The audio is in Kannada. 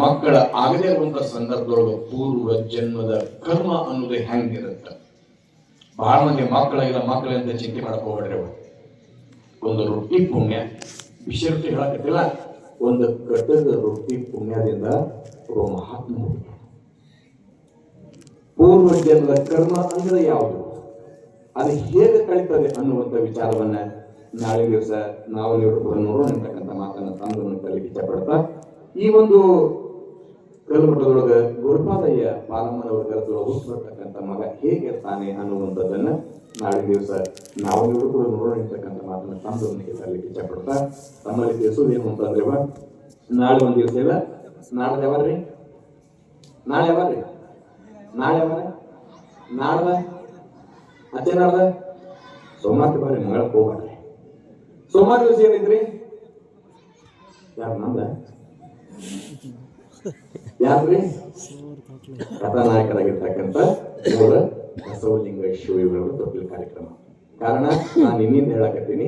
ಮಕ್ಕಳ ಆಗದೇ ಇರುವಂತ ಸಂದರ್ಭದೊಳಗ ಪೂರ್ವ ಜನ್ಮದ ಕರ್ಮ ಅನ್ನೋದು ಹೆಂಗಿರುತ್ತ? ಬಹಳ ಮಂದಿ ಮಕ್ಕಳಾಗಿಲ್ಲ ಮಕ್ಕಳಂತ ಚಿಂತೆ ಮಾಡಕ್ ಹೋಗ್ಬೇಡ್ರಿ ಅವ್ರು. ಒಂದು ರೊಟ್ಟಿ ಪುಣ್ಯ ವಿಷಯ ರೊಟ್ಟಿ ಹೇಳಕತ್ತಿಲ್ಲ, ಒಂದು ಕಟ್ಟದ ರೊಟ್ಟಿ ಪುಣ್ಯದಿಂದ ಒಬ್ಬ ಮಹಾತ್ಮ ಪೂರ್ವ ಜನ್ಮದ ಕರ್ಮ ಅಂದ್ರೆ ಯಾವುದು? ಅದು ಹೇಗೆ ಕಳೀತದೆ ಅನ್ನುವಂತ ವಿಚಾರವನ್ನ ನಾಳೆ ದಿವಸ ನಾವು ನೋಡೋಣ ಅಂತಕ್ಕಂಥ ಇಷ್ಟಪಡ್ತಾ ಈ ಒಂದು ಕಲ್ಮಠದೊಳಗ ಗುರುಪಾದಯ್ಯ ಪಾಲಮ್ಮನವರ ಗರದೊಳಗೆ ಹುಟ್ಟಬರ್ತಕ್ಕಂಥ ಮಗ ಹೇಗಿರ್ತಾನೆ ಅನ್ನುವಂಥದ್ದನ್ನ ನಾಳೆ ದಿವಸ ನಾವು ಕೂಡ ನೋಡೋಣ ಇರ್ತಕ್ಕಂಥ ಮಾತನ್ನ ತಂದು ತರಲಿಕ್ಕೆ ಇಷ್ಟಪಡ್ತಾ ತಮ್ಮಲ್ಲಿ ತಿಳಿಸೋದು ಏನು ಅಂತಂದ್ರೆ ನಾಳೆ ಒಂದು ದಿವಸ ಇಲ್ಲ. ನಾಳೆ ಯಾವ್ರಿ ನಾಳೆ ಯಾವ್ರಿ ನಾಳೆ ಯಾವಾರ? ನಾಡ್ದ? ಅದೇ ನಾಡ್ದ? ಸೋಮವಾರ ಬರ್ರಿ ಮಂಗಳಕ್ಕೆ ಹೋಗ್ಬಾರ್ರಿ. ಸೋಮವಾರ ದಿವಸ ಏನಿದ್ರಿ? ಯಾರು ನಂದ? ಯಾರ್ರಿ ಕಥಾನಾಯಕರಾಗಿರ್ತಕ್ಕಂಥ ಬಸವಲಿಂಗ ಶಿವಗಳು ತೊಟ್ಟಿಲ್ ಕಾರ್ಯಕ್ರಮ. ಕಾರಣ ನಾನು ಇನ್ನಿಂದ ಹೇಳಕತ್ತೀನಿ.